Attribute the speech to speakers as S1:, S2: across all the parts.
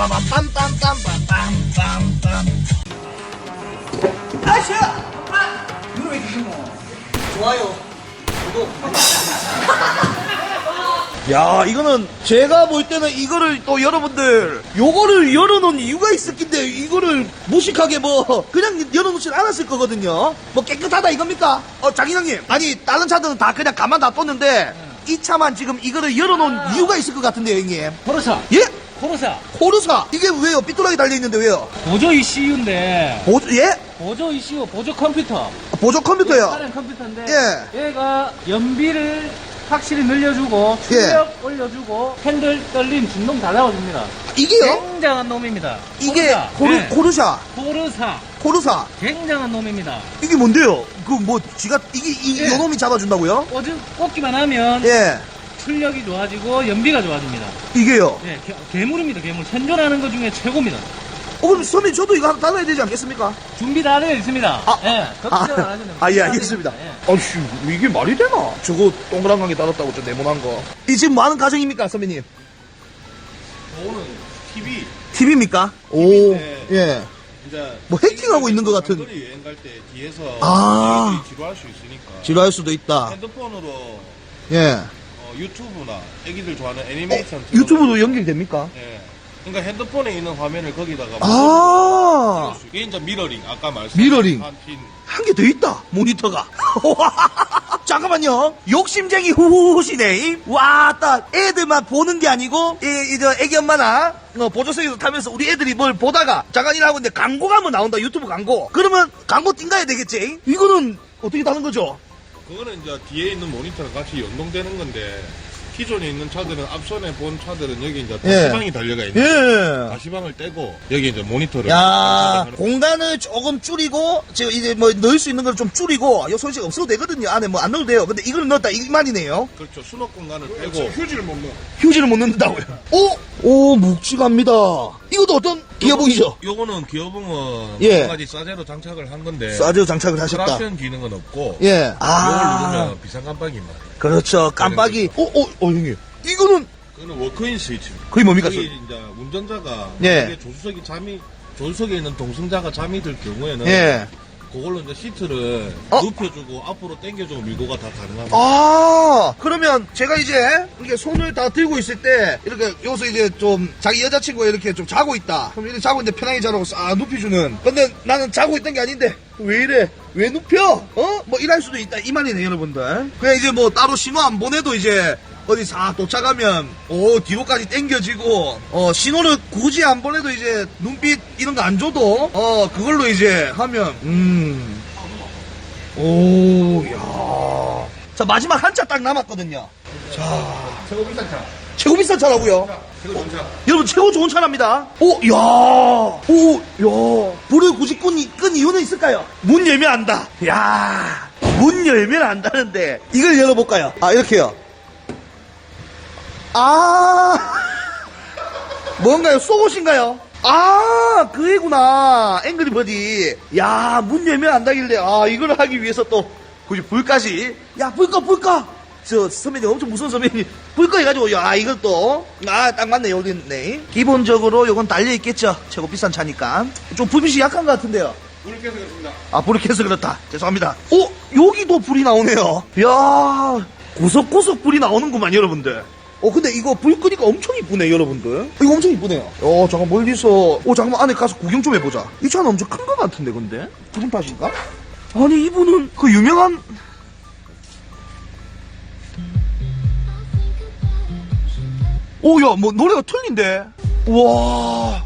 S1: 빰빰빰빰빰빰빰! 아! 누구 왜 계시노? 좋아요. 구독. 야, 이거는 제가 볼 때는 이거를 또 여러분들 요거를 열어놓은 이유가 있을 텐데 이거를 무식하게 뭐 그냥 열어놓진 않았을 거거든요. 뭐 깨끗하다 이겁니까? 어, 장인장님. 아니 다른 차들은 다 그냥 가만 놔뒀는데 이 차만 지금 이거를 열어놓은 이유가 있을 것 같은데요, 형님.
S2: 코르사.
S1: 예?
S2: 코르사.
S1: 코르사 이게 왜요? 삐뚤하게 달려있는데 왜요?
S2: 보조 ECU인데,
S1: 보조, 예?
S2: 보조 ECU, 보조 컴퓨터.
S1: 보조 컴퓨터요.
S2: 다른 컴퓨터인데,
S1: 예.
S2: 얘가 연비를 확실히 늘려주고,
S1: 예.
S2: 출력 올려주고, 핸들 떨림, 진동 다 잡아줍니다.
S1: 이게요?
S2: 굉장한 놈입니다.
S1: 이게.
S2: 코르, 예.
S1: 코르샤,
S2: 코르사.
S1: 코르사.
S2: 굉장한 놈입니다.
S1: 이게 뭔데요? 그 뭐 지가 이게 이
S2: 예.
S1: 요놈이 잡아준다고요?
S2: 꽂, 꽂기만 하면,
S1: 예.
S2: 출력이 좋아지고, 연비가 좋아집니다.
S1: 이게요.
S2: 예, 개, 괴물입니다, 괴물. 생존하는 것 중에 최고입니다.
S1: 어, 그럼 선배님 저도 이거 하나 달아야 되지 않겠습니까?
S2: 준비 다 되어 있습니다.
S1: 아,
S2: 예,
S1: 아,
S2: 걱정 안 하셔도 됩니다.
S1: 아, 예, 알겠습니다.
S2: 예.
S1: 아씨, 이게 말이 되나? 저거 동그란 관계 달았다고 저 네모난 거. 이 지금 뭐 하는 가정입니까, 선배님?
S3: 오는 TV
S1: TV입니까? 오,
S3: TV인데.
S1: 예.
S3: 이제
S1: 뭐 해킹하고 있는 것 같은.
S3: 장거리 여행 갈 때 뒤에서
S1: 아.
S3: 지루할 수 있으니까
S1: 지루할 수도 있다.
S3: 핸드폰으로
S1: 예.
S3: 어, 유튜브나 애기들 좋아하는 애니메이션
S1: 어, 유튜브도 연결됩니까?
S3: 예. 그러니까 핸드폰에 있는 화면을 거기다가
S1: 아,
S3: 찍을 수- 이게 이제 미러링 아까 말씀
S1: 미러링. 핀한개 더 있다, 모니터가. 잠깐만요. 욕심쟁이 후후시네. 와, 딱 애들만 보는 게 아니고, 이, 이저 애기 엄마나, 어, 보조석에서 타면서 우리 애들이 뭘 보다가, 잠깐 일하고 있는데 광고가 한번 나온다, 유튜브 광고. 그러면 광고 띵가야 되겠지? 이거는 어떻게 다는 거죠?
S3: 그거는 이제 뒤에 있는 모니터랑 같이 연동되는 건데 기존에 있는 차들은 앞선에 본 차들은 여기 이제
S1: 예.
S3: 다시방이 달려가 있는
S1: 예.
S3: 다시방을 떼고 여기 이제 모니터를
S1: 야,
S3: 하는
S1: 공간을 조금 줄이고, 지금 이제 뭐 넣을 수 있는 걸 좀 줄이고, 요 손실 없어도 되거든요. 안에 뭐 안 넣어도 돼요. 근데 이걸 넣었다, 이 말이네요.
S3: 그렇죠 수납 공간을 빼고 휴지를 못 넣어
S1: 휴지를 못 넣는다고요. 오! 오, 묵직합니다. 이것도 어떤 기어봉이죠?
S3: 요거는 기어봉은
S1: 예.
S3: 한 가지 싸제로 장착을 한 건데
S1: 싸저 장착을 하셨다.
S3: 크라션 기능은 없고
S1: 예.
S3: 요걸
S1: 아.
S3: 누르면 비상 깜빡이만
S1: 그렇죠. 깜빡이. 어, 어, 어, 형님. 이거는
S3: 그거는 워크인 스위치
S1: 거의 뭡니까?
S3: 여기 이제 운전자가
S1: 예.
S3: 만약에 조수석이 잠이 조수석에 있는 동승자가 잠이 들 경우에는
S1: 예.
S3: 그걸로 이제 시트를
S1: 어?
S3: 눕혀주고 앞으로 당겨주고 밀고가 다 가능합니다.
S1: 아, 그러면 제가 이제 이렇게 손을 다 들고 있을 때 이렇게 여기서 이제 좀 자기 여자친구가 이렇게 좀 자고 있다. 그럼 이렇게 자고 있는데 편하게 자라고 싹 눕혀주는. 근데 나는 자고 있던 게 아닌데 왜 이래? 왜 눕혀? 어? 뭐 이럴 수도 있다. 이 말이네, 여러분들. 그냥 이제 뭐 따로 신호 안 보내도 이제 어디 싹 도착하면 오 뒤로까지 당겨지고 어 신호를 굳이 안 보내도 이제 눈빛 이런 거 안 줘도 어 그걸로 이제 하면 음. 오야. 자 마지막 한 차 딱 남았거든요. 자.
S3: 최고 비싼 차.
S1: 최고 비싼 차라고요?
S3: 최고 좋은 차.
S1: 여러분 최고 좋은 차랍니다. 오야오야. 불을 굳이 끈, 이- 끈 이유는 있을까요? 문 열면 안다. 야문 열면 안다는데 이걸 열어볼까요? 아 이렇게요 아, 뭔가요? 속옷인가요? 아, 그 애구나. 앵그리 버디. 야, 문 열면 안다길래, 아, 이걸 하기 위해서 또, 굳이 불까지. 야, 불 꺼, 불 꺼! 저, 선배님, 엄청 무서운 선배님. 불꺼 해가지고, 야, 이걸 또. 아, 딱 맞네, 여기 있네. 기본적으로 요건 달려있겠죠. 최고 비싼 차니까. 좀 불빛이 약한 것 같은데요.
S3: 불을 켜서 그렇습니다.
S1: 아, 불이 켜서 그렇다. 죄송합니다. 오, 여기도 불이 나오네요. 이야, 구석구석 불이 나오는구만, 여러분들. 어, 근데 이거 불 끄니까 엄청 이쁘네, 여러분들. 이거 엄청 이쁘네요. 어, 잠깐 멀리서, 어, 잠깐만 안에 가서 구경 좀 해보자. 이 차는 엄청 큰것 같은데, 근데? 기분 탓인가? 아니, 이분은 그 유명한, 오, 야, 뭐, 노래가 틀린데? 우와.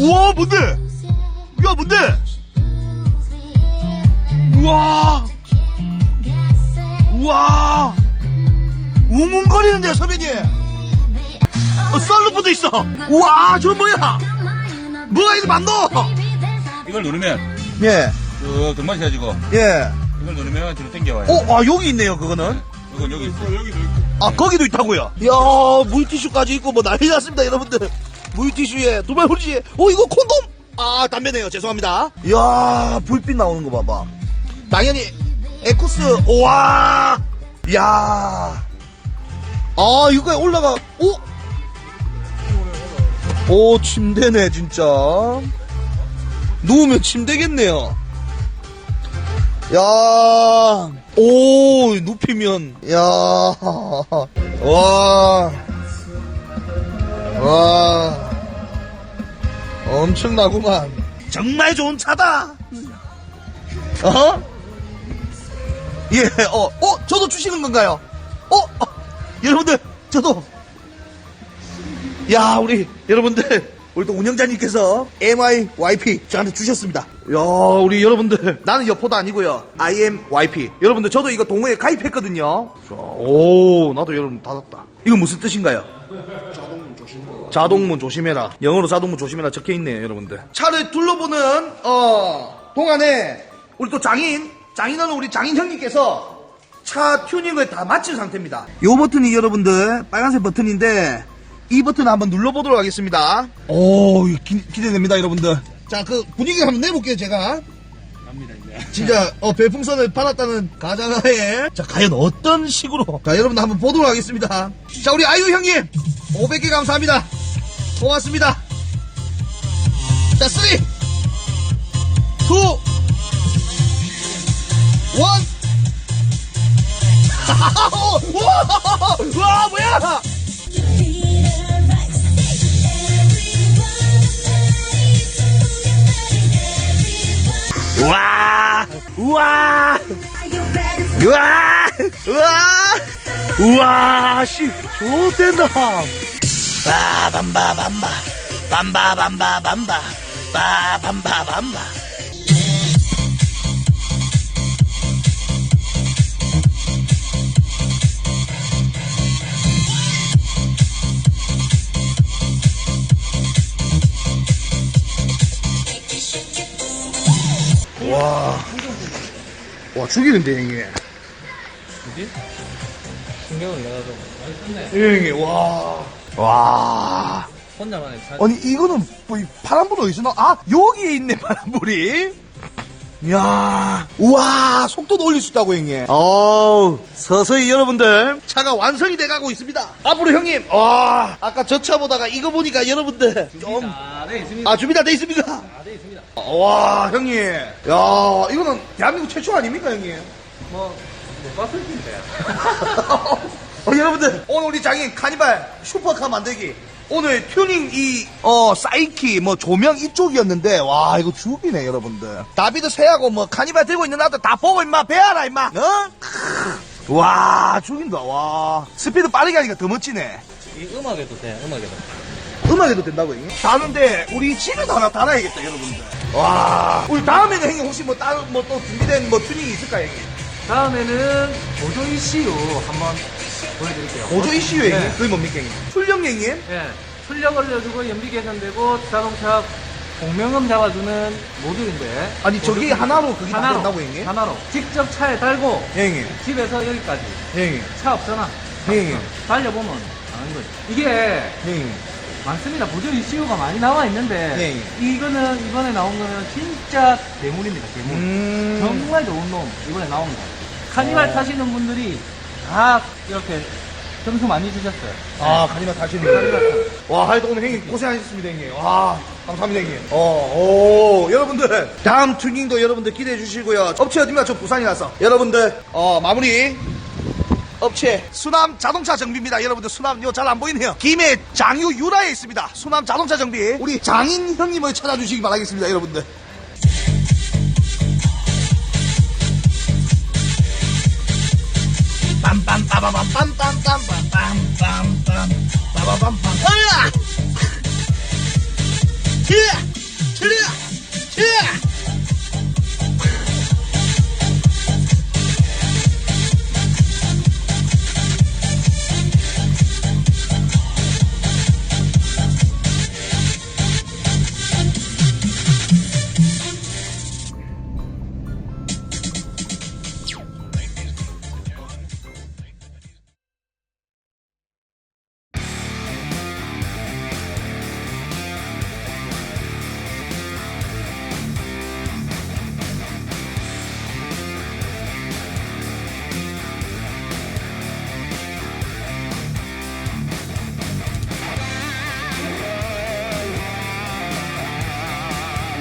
S1: 우와, 뭔데? 야, 뭔데? 우와! 웅웅거리는데, 선배님! 어, 썰루프도 있어! 우와, 저 뭐야! 뭐가 이리 많노!
S4: 이걸 누르면
S1: 예,
S4: 쭉 등반시해지고
S1: 예.
S4: 이걸 누르면 뒤로 당겨와요.
S1: 어, 아, 여기 있네요, 그거는.
S4: 이건 여기 있어.
S3: 여기도 있고.
S1: 아, 거기도 있다고요? 이야, 물티슈까지 있고, 뭐 난리 났습니다, 여러분들. 물티슈에, 두발 후리지에, 어, 이거 콘돔! 아, 담배네요. 죄송합니다. 이야, 불빛 나오는 거 봐봐. 당연히, 에쿠스, 우와! 이야. 아, 이거에 올라가, 오! 오, 침대네, 진짜. 누우면 침대겠네요. 야, 오, 눕히면, 야, 와, 와, 엄청나구만. 정말 좋은 차다. 어? 예, 어, 어, 저도 주시는 건가요? 어, 어 여러분들, 저도. 야, 우리, 여러분들, 우리 또 운영자님께서 MIYP 저한테 주셨습니다. 야, 우리 여러분들, 나는 여포도 아니고요. IMYP. 여러분들, 저도 이거 동호회 가입했거든요. 자, 오, 나도 여러분 닫았다. 이거 무슨 뜻인가요? 자동문 조심해라. 영어로 자동문 조심해라 적혀 있네요, 여러분들. 차를 둘러보는 어 동안에 우리 또 장인 장인어른 우리 장인 형님께서 차 튜닝을 다 마친 상태입니다. 요 버튼이 여러분들 빨간색 버튼인데 이 버튼 한번 눌러보도록 하겠습니다. 오 기, 기대됩니다, 여러분들. 자, 그 분위기 한번 내볼게요, 제가. 진짜 어, 별풍선을 받았다는 가장하에 자 과연 어떤 식으로 자 여러분들 한번 보도록 하겠습니다 자 우리 아이유 형님 500개 감사합니다 고맙습니다 자3 2 1 와, 와 뭐야? 우와 우와 우와 우와 우와 씨 좋댄다. 바 밤바 밤바 밤바. 밤바 밤바 바 밤바 밤바 와, 와 죽이는데 형님.
S2: 신경을 내가 좀.
S1: 예, 형님, 와, 와.
S2: 혼자만의 차.
S1: 아니 이거는 뭐 이 파란불 어디서 나? 아 여기에 있네 파란불이. 이야, 우와 속도도 올릴 수 있다고 형님. 어, 서서히 여러분들 차가 완성이 돼가고 있습니다. 앞으로 형님, 와, 아까 저 차 보다가 이거 보니까 여러분들 좀.
S2: 아, 네, 있습니다.
S1: 아 준비 다 돼 있습니까?
S2: 아, 네, 있습니다.
S1: 와 형님, 야 이거는 대한민국 최초 아닙니까 형님?
S2: 뭐, 못 봤을 텐데.
S1: 어, 여러분들 오늘 우리 장인 카니발 슈퍼카 만들기 오늘 튜닝 이 어 사이키 뭐 조명 이쪽이었는데 와 이거 죽이네 여러분들 다비드 새하고 뭐 카니발 들고 있는 나들 다 보고 임마 배워라 임마 어? 크으. 와 죽인다 와 스피드 빠르게 하니까 더 멋지네
S2: 이 음악에도 돼, 음악에도.
S1: 음악에도 된다고 형님? 다는데 우리 집에도 하나 달아야겠다 여러분들 와 우리 다음에는 형님 혹시 뭐 다른 뭐또 준비된 뭐 튜닝이 있을까요 형님?
S2: 다음에는 보조 ECU 한번 보여드릴게요.
S1: 보조 이슈 형님?
S2: 네.
S1: 그게 뭡니까 형님? 출력 형님?
S2: 예. 출력 올려주고 연비 개선되고 자동차 공명음 잡아주는 모듈인데.
S1: 아니 저기
S2: 보조-
S1: 하나로 그게 다 된다고 형님?
S2: 하나로. 직접 차에 달고
S1: 형님
S2: 집에서 여기까지.
S1: 형님
S2: 차 없잖아.
S1: 형님
S2: 달려보면 아는 거지. 이게
S1: 형님
S2: 많습니다. 보조 ECU가 많이 나와 있는데
S1: 예,
S2: 이거는 이번에 나온 거는 진짜 대물입니다. 대물.
S1: 음.
S2: 정말 좋은 놈 이번에 나옵니다. 카니발 타시는 분들이 다 이렇게 점수 많이 주셨어요.
S1: 아, 가니마 다시는. 와, 하여튼 오늘 형님 고생하셨습니다, 형님. 와, 감사합니다, 형님. 어, 오, 여러분들. 다음 튜닝도 여러분들 기대해 주시고요. 업체 어디입니까? 저 부산이라서. 여러분들, 어, 마무리. 업체 수남 자동차 정비입니다. 여러분들 수남 이거 잘안 보이네요. 김해 장유 유라에 있습니다. 수남 자동차 정비. 우리 장인 형님을 찾아주시기 바라겠습니다, 여러분들. 빠밤 으아! 으아! 으아!